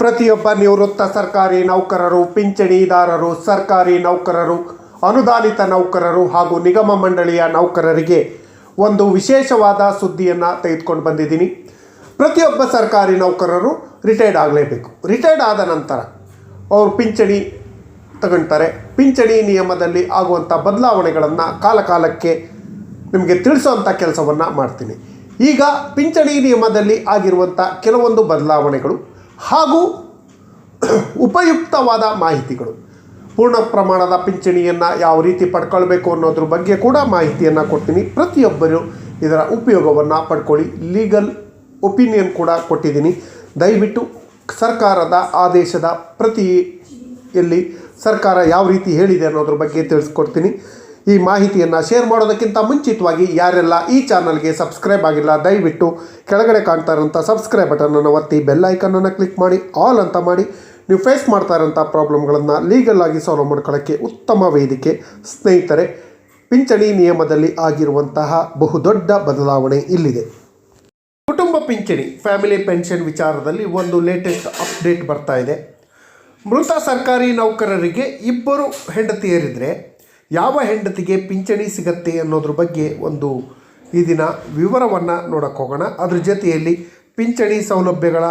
ಪ್ರತಿಯೊಬ್ಬ ನಿವೃತ್ತ ಸರ್ಕಾರಿ ನೌಕರರು, ಪಿಂಚಣಿದಾರರು, ಸರ್ಕಾರಿ ನೌಕರರು, ಅನುದಾನಿತ ನೌಕರರು ಹಾಗೂ ನಿಗಮ ಮಂಡಳಿಯ ನೌಕರರಿಗೆ ಒಂದು ವಿಶೇಷವಾದ ಸುದ್ದಿಯನ್ನು ತೆಗೆದುಕೊಂಡು ಬಂದಿದ್ದೀನಿ. ಪ್ರತಿಯೊಬ್ಬ ಸರ್ಕಾರಿ ನೌಕರರು ರಿಟೈರ್ಡ್ ಆಗಲೇಬೇಕು. ರಿಟೈರ್ಡ್ ಆದ ನಂತರ ಅವರು ಪಿಂಚಣಿ ತಗೊಳ್ತಾರೆ ಪಿಂಚಣಿ ನಿಯಮದಲ್ಲಿ ಆಗುವಂಥ ಬದಲಾವಣೆಗಳನ್ನು ಕಾಲಕಾಲಕ್ಕೆ ನಿಮಗೆ ತಿಳಿಸುವಂಥ ಕೆಲಸವನ್ನು ಮಾಡ್ತೀನಿ. ಈಗ ಪಿಂಚಣಿ ನಿಯಮದಲ್ಲಿ ಆಗಿರುವಂಥ ಕೆಲವೊಂದು ಬದಲಾವಣೆಗಳು. ಹಾಗೂ ಉಪಯುಕ್ತವಾದ ಮಾಹಿತಿಗಳು. ಪೂರ್ಣ ಪ್ರಮಾಣದ ಪಿಂಚಣಿಯನ್ನು ಯಾವ ರೀತಿ ಪಡ್ಕೊಳ್ಬೇಕು ಅನ್ನೋದ್ರ ಬಗ್ಗೆ ಕೂಡ ಮಾಹಿತಿಯನ್ನು ಕೊಡ್ತೀನಿ. ಪ್ರತಿಯೊಬ್ಬರು ಇದರ ಉಪಯೋಗವನ್ನು ಪಡ್ಕೊಳ್ಳಿ. ಲೀಗಲ್ ಒಪಿನಿಯನ್ ಕೂಡ ಕೊಟ್ಟಿದ್ದೀನಿ. ದಯವಿಟ್ಟು ಸರ್ಕಾರದ ಆದೇಶದ ಪ್ರತಿಯಲ್ಲಿ ಸರ್ಕಾರ ಯಾವ ರೀತಿ ಹೇಳಿದೆ ಅನ್ನೋದ್ರ ಬಗ್ಗೆ ತಿಳಿಸ್ಕೊಡ್ತೀನಿ. ಈ ಮಾಹಿತಿಯನ್ನು ಶೇರ್ ಮಾಡೋದಕ್ಕಿಂತ ಮುಂಚಿತವಾಗಿ ಯಾರೆಲ್ಲ ಈ ಚಾನಲ್ಗೆ ಸಬ್ಸ್ಕ್ರೈಬ್ ಆಗಿಲ್ಲ, ದಯವಿಟ್ಟು ಕೆಳಗಡೆ ಕಾಣ್ತಾ ಇರೋಂಥ ಸಬ್ಸ್ಕ್ರೈಬ್ ಬಟನನ್ನು ಒತ್ತಿ ಬೆಲ್ ಐಕನನ್ನು ಕ್ಲಿಕ್ ಮಾಡಿ ಆಲ್ ಅಂತ ಮಾಡಿ, ನೀವು ಫೇಸ್ ಮಾಡ್ತಾ ಇರೋಂಥ ಪ್ರಾಬ್ಲಮ್ಗಳನ್ನು ಲೀಗಲ್ ಆಗಿ ಸಾಲ್ವ್ ಮಾಡ್ಕೊಳ್ಳೋಕ್ಕೆ ಉತ್ತಮ ವೇದಿಕೆ, ಸ್ನೇಹಿತರೆ, ಪಿಂಚಣಿ ನಿಯಮದಲ್ಲಿ ಆಗಿರುವಂತಹ ಬಹುದೊಡ್ಡ ಬದಲಾವಣೆ ಇಲ್ಲಿದೆ. ಕುಟುಂಬ ಪಿಂಚಣಿ ಫ್ಯಾಮಿಲಿ ಪೆನ್ಷನ್ ವಿಚಾರದಲ್ಲಿ ಒಂದು ಲೇಟೆಸ್ಟ್ ಅಪ್ಡೇಟ್ ಬರ್ತಾ ಇದೆ. ಮೃತ ಸರ್ಕಾರಿ ನೌಕರರಿಗೆ ಇಬ್ಬರು ಹೆಂಡತಿಯರಿದ್ದರೆ ಯಾವ ಹೆಂಡತಿಗೆ ಪಿಂಚಣಿ ಸಿಗತ್ತೆ ಅನ್ನೋದ್ರ ಬಗ್ಗೆ ಒಂದು ಈ ದಿನ ವಿವರವನ್ನು ನೋಡಕ್ಕೆ ಹೋಗೋಣ. ಅದ್ರ ಜೊತೆಯಲ್ಲಿ ಪಿಂಚಣಿ ಸೌಲಭ್ಯಗಳ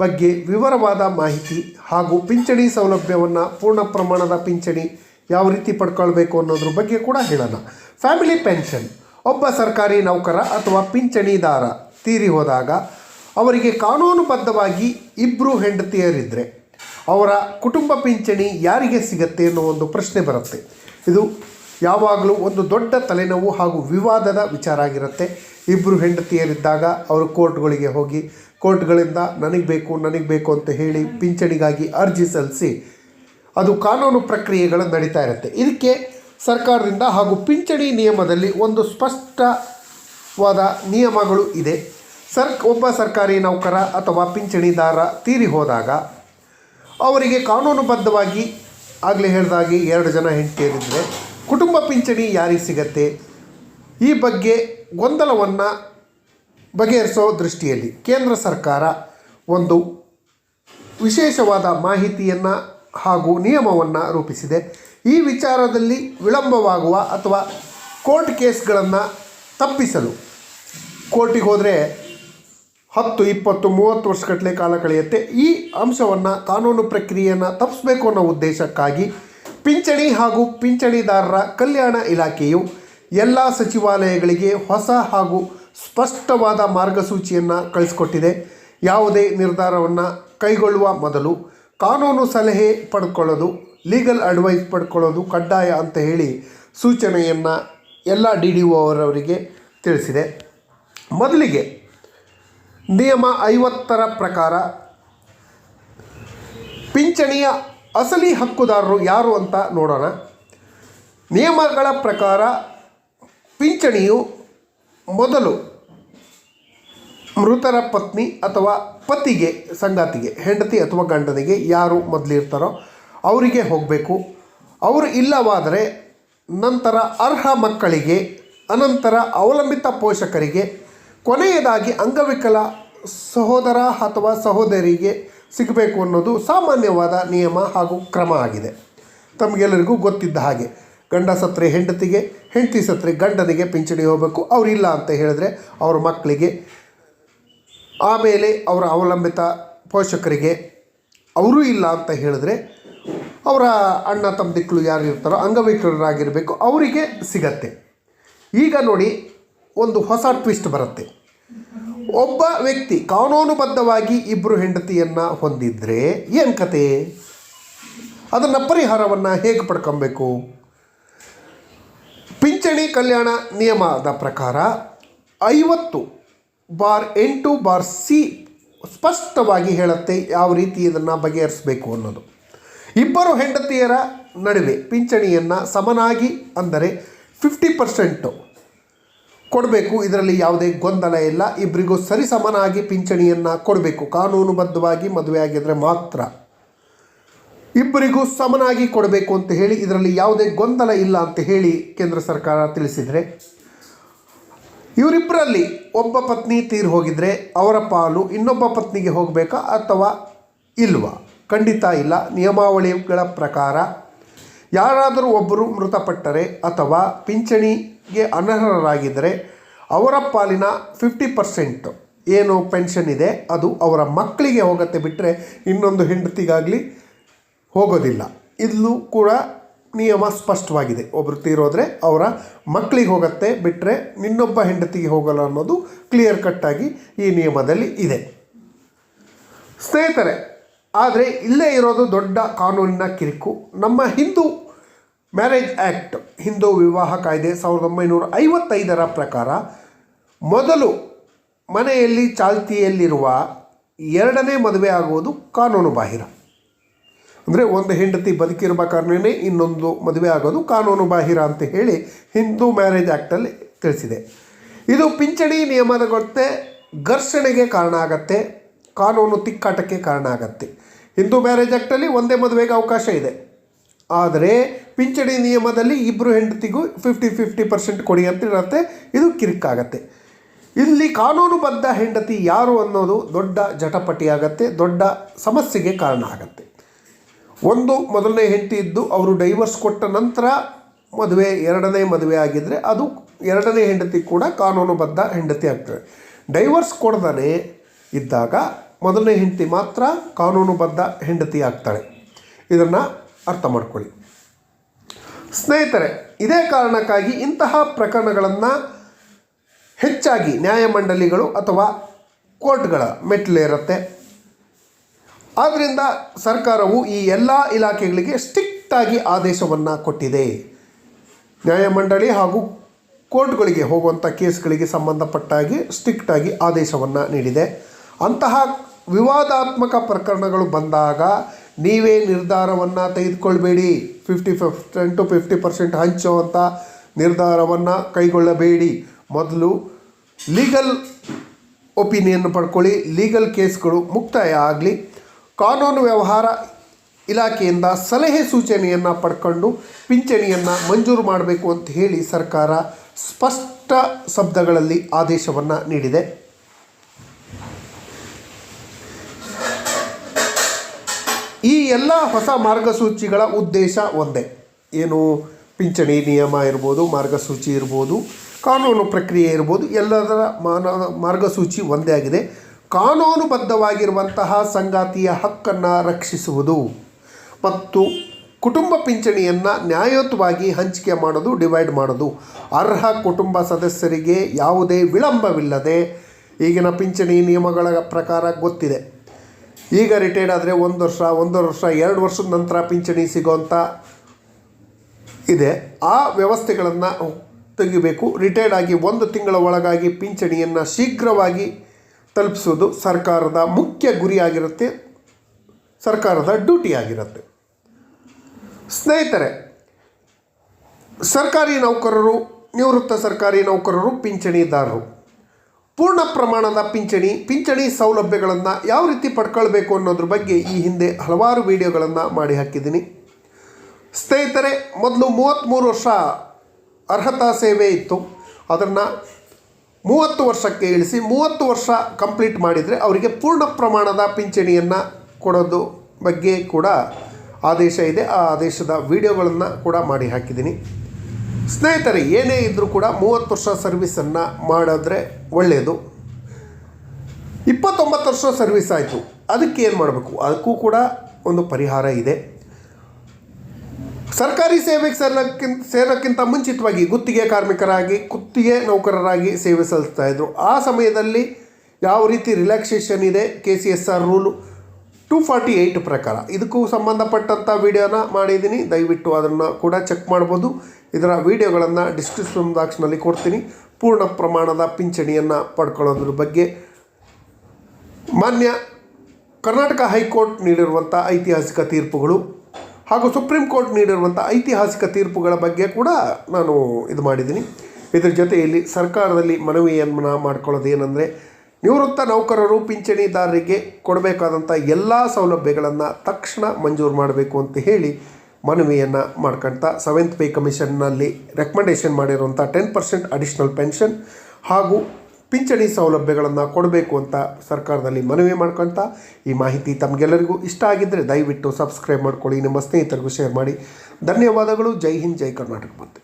ಬಗ್ಗೆ ವಿವರವಾದ ಮಾಹಿತಿ ಹಾಗೂ ಪಿಂಚಣಿ ಸೌಲಭ್ಯವನ್ನು ಪೂರ್ಣ ಪ್ರಮಾಣದ ಪಿಂಚಣಿ ಯಾವ ರೀತಿ ಪಡ್ಕೊಳ್ಬೇಕು ಅನ್ನೋದ್ರ ಬಗ್ಗೆ ಕೂಡ ಹೇಳೋಣ. Family pension. ಒಬ್ಬ ಸರ್ಕಾರಿ ನೌಕರ ಅಥವಾ ಪಿಂಚಣಿದಾರ ತೀರಿ ಹೋದಾಗ ಅವರಿಗೆ ಕಾನೂನುಬದ್ಧವಾಗಿ ಇಬ್ಬರು ಹೆಂಡತಿಯರಿದ್ದರೆ ಅವರ ಕುಟುಂಬ ಪಿಂಚಣಿ ಯಾರಿಗೆ ಸಿಗತ್ತೆ ಅನ್ನೋ ಒಂದು ಪ್ರಶ್ನೆ ಬರುತ್ತೆ. ಇದು ಯಾವಾಗಲೂ ಒಂದು ದೊಡ್ಡ ತಲೆನೋವು ಹಾಗೂ ವಿವಾದದ ವಿಚಾರ ಆಗಿರುತ್ತೆ. ಇಬ್ಬರು ಹೆಂಡತಿಯರಿದ್ದಾಗ ಅವರು ಕೋರ್ಟ್ಗಳಿಗೆ ಹೋಗಿ, ಕೋರ್ಟ್ಗಳಿಂದ ನನಗೆ ಬೇಕು ನನಗೆ ಬೇಕು ಅಂತ ಹೇಳಿ ಪಿಂಚಣಿಗಾಗಿ ಅರ್ಜಿ ಸಲ್ಲಿಸಿ ಅದು ಕಾನೂನು ಪ್ರಕ್ರಿಯೆಗಳು ನಡೀತಾ ಇರುತ್ತೆ. ಇದಕ್ಕೆ ಸರ್ಕಾರದಿಂದ ಹಾಗೂ ಪಿಂಚಣಿ ನಿಯಮದಲ್ಲಿ ಒಂದು ಸ್ಪಷ್ಟವಾದ ನಿಯಮಗಳು ಇದೆ. ಸರ್, ಒಬ್ಬ ಸರ್ಕಾರಿ ನೌಕರ ಅಥವಾ ಪಿಂಚಣಿದಾರ ತೀರಿ ಹೋದಾಗ ಅವರಿಗೆ ಕಾನೂನುಬದ್ಧವಾಗಿ ಆಗಲೇ ಹೇಳ್ದಾಗಿ ಎರಡು ಜನ ಹೆಂಡತಿಯರಿದ್ದರೆ ಕುಟುಂಬ ಪಿಂಚಣಿ ಯಾರಿಗೆ ಸಿಗತ್ತೆ? ಈ ಬಗ್ಗೆ ಗೊಂದಲವನ್ನು ಬಗೆಹರಿಸೋ ದೃಷ್ಟಿಯಲ್ಲಿ ಕೇಂದ್ರ ಸರ್ಕಾರ ಒಂದು ವಿಶೇಷವಾದ ಮಾಹಿತಿಯನ್ನು ಹಾಗೂ ನಿಯಮವನ್ನು ರೂಪಿಸಿದೆ. ಈ ವಿಚಾರದಲ್ಲಿ ವಿಳಂಬವಾಗುವ ಅಥವಾ ಕೋರ್ಟ್ ಕೇಸ್ಗಳನ್ನು ತಪ್ಪಿಸಲು ಕೋರ್ಟಿಗೆ ಹೋದರೆ ಹತ್ತು, ಇಪ್ಪತ್ತು, ಮೂವತ್ತು ವರ್ಷಗಟ್ಟಲೆ ಕಾಲ ಕಳೆಯುತ್ತೆ. ಈ ಅಂಶವನ್ನು ಕಾನೂನು ಪ್ರಕ್ರಿಯೆಯನ್ನು ತಪ್ಪಿಸಬೇಕು ಅನ್ನೋ ಉದ್ದೇಶಕ್ಕಾಗಿ ಪಿಂಚಣಿ ಹಾಗೂ ಪಿಂಚಣಿದಾರರ ಕಲ್ಯಾಣ ಇಲಾಖೆಯು ಎಲ್ಲ ಸಚಿವಾಲಯಗಳಿಗೆ ಹೊಸ ಹಾಗೂ ಸ್ಪಷ್ಟವಾದ ಮಾರ್ಗಸೂಚಿಯನ್ನು ಕಳಿಸ್ಕೊಟ್ಟಿದೆ. ಯಾವುದೇ ನಿರ್ಧಾರವನ್ನು ಕೈಗೊಳ್ಳುವ ಮೊದಲು ಕಾನೂನು ಸಲಹೆ ಪಡ್ಕೊಳ್ಳೋದು, ಲೀಗಲ್ ಅಡ್ವೈಸ್ ಪಡ್ಕೊಳ್ಳೋದು ಕಡ್ಡಾಯ ಅಂತ ಹೇಳಿ ಸೂಚನೆಯನ್ನು ಎಲ್ಲ ಡಿ ಡಿ ಒ ಅವರವರಿಗೆ ತಿಳಿಸಿದೆ. ಮೊದಲಿಗೆ ನಿಯಮ ಐವತ್ತರ ಪ್ರಕಾರ, ಪಿಂಚಣಿಯ ಅಸಲಿ ಹಕ್ಕುದಾರರು ಯಾರು ಅಂತ ನೋಡೋಣ. ನಿಯಮಗಳ ಪ್ರಕಾರ, ಪಿಂಚಣಿಯು ಮೊದಲು ಮೃತರ ಪತ್ನಿ ಅಥವಾ ಪತಿಗೆ, ಸಂಗಾತಿಗೆ, ಹೆಂಡತಿ ಅಥವಾ ಗಂಡನಿಗೆ ಯಾರು ಮೊದಲಿರ್ತಾರೋ ಅವರಿಗೆ ಹೋಗಬೇಕು. ಅವರು ಇಲ್ಲವಾದರೆ ನಂತರ ಅರ್ಹ ಮಕ್ಕಳಿಗೆ, ಅನಂತರ ಅವಲಂಬಿತ ಪೋಷಕರಿಗೆ ಕೊನೆಯದಾಗಿ ಅಂಗವಿಕಲ ಸಹೋದರ ಅಥವಾ ಸಹೋದರಿಗೆ ಸಿಗಬೇಕು ಅನ್ನೋದು ಸಾಮಾನ್ಯವಾದ ನಿಯಮ ಹಾಗೂ ಕ್ರಮ ಆಗಿದೆ. ತಮಗೆಲ್ಲರಿಗೂ ಗೊತ್ತಿದ್ದ ಹಾಗೆ ಗಂಡ ಸತ್ರೆ ಹೆಂಡತಿಗೆ, ಹೆಂಡತಿ ಸತ್ರೆ ಗಂಡನಿಗೆ ಪಿಂಚಣಿ ಹೋಗಬೇಕು. ಅವರಿಲ್ಲ ಅಂತ ಹೇಳಿದ್ರೆ ಅವ್ರ ಮಕ್ಕಳಿಗೆ ಆಮೇಲೆ ಅವರ ಅವಲಂಬಿತ ಪೋಷಕರಿಗೆ ಅವರೂ ಇಲ್ಲ ಅಂತ ಹೇಳಿದ್ರೆ ಅವರ ಅಣ್ಣ, ತಮ್ಮ ದಿಕ್ಕಲು ಯಾರು ಇರ್ತಾರೋ ಅಂಗವಿಕಲರಾಗಿರಬೇಕು. ಅವರಿಗೆ ಸಿಗತ್ತೆ. ಈಗ ನೋಡಿ ಒಂದು ಹೊಸ ಟ್ವಿಸ್ಟ್ ಬರುತ್ತೆ. ಒಬ್ಬ ವ್ಯಕ್ತಿ ಕಾನೂನುಬದ್ಧವಾಗಿ ಇಬ್ಬರು ಹೆಂಡತಿಯನ್ನು ಹೊಂದಿದ್ರೆ ಏನು ಕತೆ? ಅದನ್ನು ಪರಿಹಾರವನ್ನು ಹೇಗೆ ಪಡ್ಕೊಬೇಕು? ಪಿಂಚಣಿ ಕಲ್ಯಾಣ ನಿಯಮದ ಪ್ರಕಾರ ಐವತ್ತು ಬಾರ್ ಎಂಟು ಬಾರ್ ಸಿ ಸ್ಪಷ್ಟವಾಗಿ ಹೇಳುತ್ತೆ ಯಾವ ರೀತಿ ಇದನ್ನು ಬಗೆಹರಿಸಬೇಕು ಅನ್ನೋದು. ಇಬ್ಬರು ಹೆಂಡತಿಯರ ನಡುವೆ ಪಿಂಚಣಿಯನ್ನು ಸಮನಾಗಿ ಅಂದರೆ ಫಿಫ್ಟಿ ಪರ್ಸೆಂಟು ಕೊಡಬೇಕು. ಇದರಲ್ಲಿ ಯಾವುದೇ ಗೊಂದಲ ಇಲ್ಲ. ಇಬ್ಬರಿಗೂ ಸರಿಸಮನಾಗಿ ಪಿಂಚಣಿಯನ್ನು ಕೊಡಬೇಕು. ಕಾನೂನುಬದ್ಧವಾಗಿ ಮದುವೆ ಆಗಿದರೆ ಮಾತ್ರ ಇಬ್ಬರಿಗೂ ಸಮನಾಗಿ ಕೊಡಬೇಕು ಅಂತ ಹೇಳಿ ಇದರಲ್ಲಿ ಯಾವುದೇ ಗೊಂದಲ ಇಲ್ಲ ಅಂತ ಹೇಳಿ ಕೇಂದ್ರ ಸರ್ಕಾರ ತಿಳಿಸಿದರೆ ಇವರಿಬ್ಬರಲ್ಲಿ ಒಬ್ಬ ಪತ್ನಿ ತೀರು ಹೋಗಿದರೆ ಅವರ ಪಾಲು ಇನ್ನೊಬ್ಬ ಪತ್ನಿಗೆ ಹೋಗಬೇಕಾ ಅಥವಾ ಇಲ್ವಾ? ಖಂಡಿತ ಇಲ್ಲ. ನಿಯಮಾವಳಿಗಳ ಪ್ರಕಾರ ಯಾರಾದರೂ ಒಬ್ಬರು ಮೃತಪಟ್ಟರೆ ಅಥವಾ ಪಿಂಚಣಿಗೆ ಅನರ್ಹರಾಗಿದ್ದರೆ ಅವರ ಪಾಲಿನ ಫಿಫ್ಟಿ ಪರ್ಸೆಂಟ್ ಏನು ಪೆನ್ಷನ್ ಇದೆ, ಅದು ಅವರ ಮಕ್ಕಳಿಗೆ ಹೋಗುತ್ತೆ ಬಿಟ್ಟರೆ ಇನ್ನೊಂದು ಹೆಂಡತಿಗಾಗಲಿ ಹೋಗೋದಿಲ್ಲ. ಇಲ್ಲೂ ಕೂಡ ನಿಯಮ ಸ್ಪಷ್ಟವಾಗಿದೆ. ಒಬ್ಬರು ತೀರೋದ್ರೆ ಅವರ ಮಕ್ಕಳಿಗೆ ಹೋಗುತ್ತೆ ಬಿಟ್ಟರೆ ಇನ್ನೊಬ್ಬ ಹೆಂಡತಿಗೆ ಹೋಗಲ್ಲ ಅನ್ನೋದು ಕ್ಲಿಯರ್ ಕಟ್ಟಾಗಿ ಈ ನಿಯಮದಲ್ಲಿ ಇದೆ. ಸ್ನೇಹಿತರೆ, ಆದರೆ ಇಲ್ಲೇ ಇರೋದು ದೊಡ್ಡ ಕಾನೂನಿನ ಕಿರಿಕು. ನಮ್ಮ ಹಿಂದೂ ಮ್ಯಾರೇಜ್ ಆ್ಯಕ್ಟ್ ಹಿಂದೂ ವಿವಾಹ ಕಾಯ್ದೆ ಸಾವಿರದ ಒಂಬೈನೂರ ಐವತ್ತೈದರ ಪ್ರಕಾರ ಮೊದಲು ಮನೆಯಲ್ಲಿ ಚಾಲ್ತಿಯಲ್ಲಿರುವ ಎರಡನೇ ಮದುವೆ ಆಗುವುದು ಕಾನೂನು ಬಾಹಿರ. ಅಂದರೆ ಒಂದು ಹೆಂಡತಿ ಬದುಕಿರಬೇಕಾದ್ರೇ ಇನ್ನೊಂದು ಮದುವೆ ಆಗೋದು ಕಾನೂನು ಬಾಹಿರ ಅಂತ ಹೇಳಿ ಹಿಂದೂ ಮ್ಯಾರೇಜ್ ಆ್ಯಕ್ಟಲ್ಲಿ ತಿಳಿಸಿದೆ. ಇದು ಪಿಂಚಣಿ ನಿಯಮದ ಕೊರತೆ ಘರ್ಷಣೆಗೆ ಕಾರಣ ಆಗತ್ತೆ, ಕಾನೂನು ತಿಕ್ಕಾಟಕ್ಕೆ ಕಾರಣ ಆಗತ್ತೆ. ಹಿಂದೂ ಮ್ಯಾರೇಜ್ ಆ್ಯಕ್ಟಲ್ಲಿ ಒಂದೇ ಮದುವೆಗೆ ಅವಕಾಶ ಇದೆ. ಆದರೆ ಪಿಂಚಣಿ ನಿಯಮದಲ್ಲಿ ಇಬ್ಬರು ಹೆಂಡತಿಗೂ ಫಿಫ್ಟಿ ಫಿಫ್ಟಿ ಪರ್ಸೆಂಟ್ ಕೊಡಿ ಅಂತ ಇರುತ್ತೆ ಇದು ಕಿರಿಕಾಗತ್ತೆ. ಇಲ್ಲಿ ಕಾನೂನುಬದ್ಧ ಹೆಂಡತಿ ಯಾರು ಅನ್ನೋದು ದೊಡ್ಡ ಜಟಪಟಿಯಾಗತ್ತೆ ದೊಡ್ಡ ಸಮಸ್ಯೆಗೆ ಕಾರಣ ಆಗತ್ತೆ. ಒಂದು, ಮೊದಲನೇ ಹೆಂಡತಿ ಇದ್ದು ಅವರು ಡೈವರ್ಸ್ ಕೊಟ್ಟ ನಂತರ ಮದುವೆ, ಎರಡನೇ ಮದುವೆ ಆಗಿದ್ದರೆ ಅದು ಎರಡನೇ ಹೆಂಡತಿ ಕೂಡ ಕಾನೂನುಬದ್ಧ ಹೆಂಡತಿ ಆಗ್ತದೆ. ಡೈವರ್ಸ್ ಕೊಡದೇ ಇದ್ದಾಗ ಮೊದಲನೇ ಹೆಂಡತಿ ಮಾತ್ರ ಕಾನೂನುಬದ್ಧ ಹೆಂಡತಿ ಆಗ್ತಾಳೆ. ಇದನ್ನು ಅರ್ಥ ಮಾಡ್ಕೊಳ್ಳಿ. ಸ್ನೇಹಿತರೆ, ಇದೇ ಕಾರಣಕ್ಕಾಗಿ ಇಂತಹ ಪ್ರಕರಣಗಳನ್ನು ಹೆಚ್ಚಾಗಿ ನ್ಯಾಯಮಂಡಳಿಗಳು ಅಥವಾ ಕೋರ್ಟ್ಗಳ ಮೆಟ್ಟಿಲೇರುತ್ತೆ. ಆದ್ದರಿಂದ ಸರ್ಕಾರವು ಈ ಎಲ್ಲ ಇಲಾಖೆಗಳಿಗೆ ಸ್ಟ್ರಿಕ್ಟಾಗಿ ಆದೇಶವನ್ನು ಕೊಟ್ಟಿದೆ. ನ್ಯಾಯಮಂಡಳಿ ಹಾಗೂ ಕೋರ್ಟ್ಗಳಿಗೆ ಹೋಗುವಂಥ ಕೇಸ್ಗಳಿಗೆ ಸಂಬಂಧಪಟ್ಟಾಗಿ ಸ್ಟ್ರಿಕ್ಟಾಗಿ ಆದೇಶವನ್ನು ನೀಡಿದೆ. ಅಂತಹ ವಿವಾದಾತ್ಮಕ ಪ್ರಕರಣಗಳು ಬಂದಾಗ ನೀವೇ ನಿರ್ಧಾರವನ್ನು ತೆಗೆದುಕೊಳ್ಬೇಡಿ. Fifty percent to fifty percent ಹಂಚುವಂಥ ನಿರ್ಧಾರವನ್ನು ಕೈಗೊಳ್ಳಬೇಡಿ. ಮೊದಲು ಲೀಗಲ್ ಒಪಿನಿಯನ್ ಪಡ್ಕೊಳ್ಳಿ. ಲೀಗಲ್ ಕೇಸ್ಗಳು ಮುಕ್ತಾಯ ಆಗಲಿ. ಕಾನೂನು ವ್ಯವಹಾರ ಇಲಾಖೆಯಿಂದ ಸಲಹೆ ಸೂಚನೆಯನ್ನು ಪಡ್ಕೊಂಡು ಪಿಂಚಣಿಯನ್ನು ಮಂಜೂರು ಮಾಡಬೇಕು ಅಂತ ಹೇಳಿ ಸರ್ಕಾರ ಸ್ಪಷ್ಟ ಶಬ್ದಗಳಲ್ಲಿ ಆದೇಶವನ್ನು ನೀಡಿದೆ. ಈ ಎಲ್ಲ ಹೊಸ ಮಾರ್ಗಸೂಚಿಗಳ ಉದ್ದೇಶ ಒಂದೇ. ಏನು ಪಿಂಚಣಿ ನಿಯಮ ಇರ್ಬೋದು, ಮಾರ್ಗಸೂಚಿ ಇರ್ಬೋದು, ಕಾನೂನು ಪ್ರಕ್ರಿಯೆ ಇರ್ಬೋದು, ಎಲ್ಲದರ ಮಾನ, ಮಾರ್ಗಸೂಚಿ ಒಂದೇ ಆಗಿದೆ. ಕಾನೂನುಬದ್ಧವಾಗಿರುವಂತಹ ಸಂಗಾತಿಯ ಹಕ್ಕನ್ನು ರಕ್ಷಿಸುವುದು ಮತ್ತು ಕುಟುಂಬ ಪಿಂಚಣಿಯನ್ನು ನ್ಯಾಯಯುತವಾಗಿ ಹಂಚಿಕೆ ಮಾಡೋದು, ಡಿವೈಡ್ ಮಾಡೋದು. ಅರ್ಹ ಕುಟುಂಬ ಸದಸ್ಯರಿಗೆ ಯಾವುದೇ ವಿಳಂಬವಿಲ್ಲದೆ ಈಗಿನ ಪಿಂಚಣಿ ನಿಯಮಗಳ ಪ್ರಕಾರ ಗೊತ್ತಿದೆ. ಈಗ ರಿಟೈರ್ಡ್ ಆದರೆ ಒಂದು ವರ್ಷ, ಒಂದೂವರೆ ವರ್ಷ, ಎರಡು ವರ್ಷದ ನಂತರ ಪಿಂಚಣಿ ಸಿಗೋಂಥ ಇದೆ. ಆ ವ್ಯವಸ್ಥೆಗಳನ್ನು ತೆಗಿಬೇಕು. ರಿಟೈರ್ಡ್ ಆಗಿ ಒಂದು ತಿಂಗಳ ಒಳಗಾಗಿ ಪಿಂಚಣಿಯನ್ನು ಶೀಘ್ರವಾಗಿ ತಲುಪಿಸೋದು ಸರ್ಕಾರದ ಮುಖ್ಯ ಗುರಿಯಾಗಿರುತ್ತೆ, ಸರ್ಕಾರದ ಡ್ಯೂಟಿ ಆಗಿರುತ್ತೆ ಸ್ನೇಹಿತರೆ, ಸರ್ಕಾರಿ ನೌಕರರು, ನಿವೃತ್ತ ಸರ್ಕಾರಿ ನೌಕರರು, ಪಿಂಚಣಿದಾರರು. ಪೂರ್ಣ ಪ್ರಮಾಣದ ಪಿಂಚಣಿ ಪಿಂಚಣಿ ಸೌಲಭ್ಯಗಳನ್ನು ಯಾವ ರೀತಿ ಪಡ್ಕೊಳ್ಬೇಕು ಅನ್ನೋದ್ರ ಬಗ್ಗೆ ಈ ಹಿಂದೆ ಹಲವಾರು ವಿಡಿಯೋಗಳನ್ನು ಮಾಡಿ ಹಾಕಿದ್ದೀನಿ. ಸ್ನೇಹಿತರೆ, ಮೊದಲು ಮೂವತ್ತ್ಮೂರು ವರ್ಷ ಅರ್ಹತಾ ಸೇವೆ ಇತ್ತು. ಅದನ್ನು ಮೂವತ್ತು ವರ್ಷಕ್ಕೆ ಇಳಿಸಿ ಮೂವತ್ತು ವರ್ಷ ಕಂಪ್ಲೀಟ್ ಮಾಡಿದರೆ ಅವರಿಗೆ ಪೂರ್ಣ ಪ್ರಮಾಣದ ಪಿಂಚಣಿಯನ್ನು ಕೊಡೋದು ಬಗ್ಗೆ ಕೂಡ ಆದೇಶ ಇದೆ. ಆ ಆದೇಶದ ವಿಡಿಯೋಗಳನ್ನು ಕೂಡ ಮಾಡಿ ಹಾಕಿದ್ದೀನಿ. ಸ್ನೇಹಿತರೆ, ಏನೇ ಇದ್ದರೂ ಕೂಡ ಮೂವತ್ತು ವರ್ಷ ಸರ್ವಿಸನ್ನು ಮಾಡಿದ್ರೆ ಒಳ್ಳೆಯದು. ಇಪ್ಪತ್ತೊಂಬತ್ತು ವರ್ಷ ಸರ್ವಿಸ್ ಆಯಿತು. ಅದಕ್ಕೆ ಏನು ಮಾಡಬೇಕು? ಅದಕ್ಕೂ ಕೂಡ ಒಂದು ಪರಿಹಾರ ಇದೆ. ಸರ್ಕಾರಿ ಸೇವೆಗೆ ಸೇರೋಕ್ಕಿಂತ ಸೇರೋಕ್ಕಿಂತ ಮುಂಚಿತವಾಗಿ ಗುತ್ತಿಗೆ ಕಾರ್ಮಿಕರಾಗಿ, ಗುತ್ತಿಗೆ ನೌಕರರಾಗಿ ಸೇವೆ ಸಲ್ಲಿಸ್ತಾ ಇದ್ದರು ಆ ಸಮಯದಲ್ಲಿ ಯಾವ ರೀತಿ ರಿಲ್ಯಾಕ್ಸೇಷನ್ ಇದೆ K C S R rule two forty eight ಪ್ರಕಾರ. ಇದಕ್ಕೂ ಸಂಬಂಧಪಟ್ಟಂಥ ವಿಡಿಯೋನ ಮಾಡಿದ್ದೀನಿ. ದಯವಿಟ್ಟು ಅದನ್ನು ಕೂಡ ಚೆಕ್ ಮಾಡ್ಬೋದು. ಇದರ ವಿಡಿಯೋಗಳನ್ನು ಡಿಸ್ಕ್ರಿಪ್ಷನ್ ಬಾಕ್ಸ್ನಲ್ಲಿ ಕೊಡ್ತೀನಿ. ಪೂರ್ಣ ಪ್ರಮಾಣದ ಪಿಂಚಣಿಯನ್ನು ಪಡ್ಕೊಳ್ಳೋದ್ರ ಬಗ್ಗೆ. ಮಾನ್ಯ ಕರ್ನಾಟಕ ಹೈಕೋರ್ಟ್ ನೀಡಿರುವಂಥ ಐತಿಹಾಸಿಕ ತೀರ್ಪುಗಳು ಹಾಗೂ ಸುಪ್ರೀಂ ಕೋರ್ಟ್ ನೀಡಿರುವಂಥ ಐತಿಹಾಸಿಕ ತೀರ್ಪುಗಳ ಬಗ್ಗೆ ಕೂಡ ನಾನು ಇದು ಮಾಡಿದ್ದೀನಿ. ಇದರ ಜೊತೆಯಲ್ಲಿ ಸರ್ಕಾರದಲ್ಲಿ ಮನವಿಯನ್ನು ಮಾಡ್ಕೊಳ್ಳೋದು ಏನಂದರೆ ನಿವೃತ್ತ ನೌಕರರು ಪಿಂಚಣಿದಾರರಿಗೆ ಕೊಡಬೇಕಾದಂಥ ಎಲ್ಲ ಸೌಲಭ್ಯಗಳನ್ನು ತಕ್ಷಣ ಮಂಜೂರು ಮಾಡಬೇಕು ಅಂತ ಹೇಳಿ ಮನವಿಯನ್ನು ಮಾಡ್ಕೊಳ್ತಾ ಸೆವೆಂತ್ ಪೇ ಕಮಿಷನ್ನಲ್ಲಿ ರೆಕಮೆಂಡೇಷನ್ ಮಾಡಿರುವಂಥ ಟೆನ್ ಪರ್ಸೆಂಟ್ ಅಡಿಷ್ನಲ್ ಪೆನ್ಷನ್ ಹಾಗೂ ಪಿಂಚಣಿ ಸೌಲಭ್ಯಗಳನ್ನು ಕೊಡಬೇಕು ಅಂತ ಸರ್ಕಾರದಲ್ಲಿ ಮನವಿ ಮಾಡ್ಕೊಳ್ತಾ ಈ ಮಾಹಿತಿ ತಮಗೆಲ್ಲರಿಗೂ ಇಷ್ಟ ಆಗಿದ್ದರೆ ದಯವಿಟ್ಟು ಸಬ್ಸ್ಕ್ರೈಬ್ ಮಾಡ್ಕೊಳ್ಳಿ. ನಿಮ್ಮ ಸ್ನೇಹಿತರಿಗೂ ಶೇರ್ ಮಾಡಿ. ಧನ್ಯವಾದಗಳು. ಜೈ ಹಿಂದ್, ಜೈ ಕರ್ನಾಟಕ ಬಂಧು.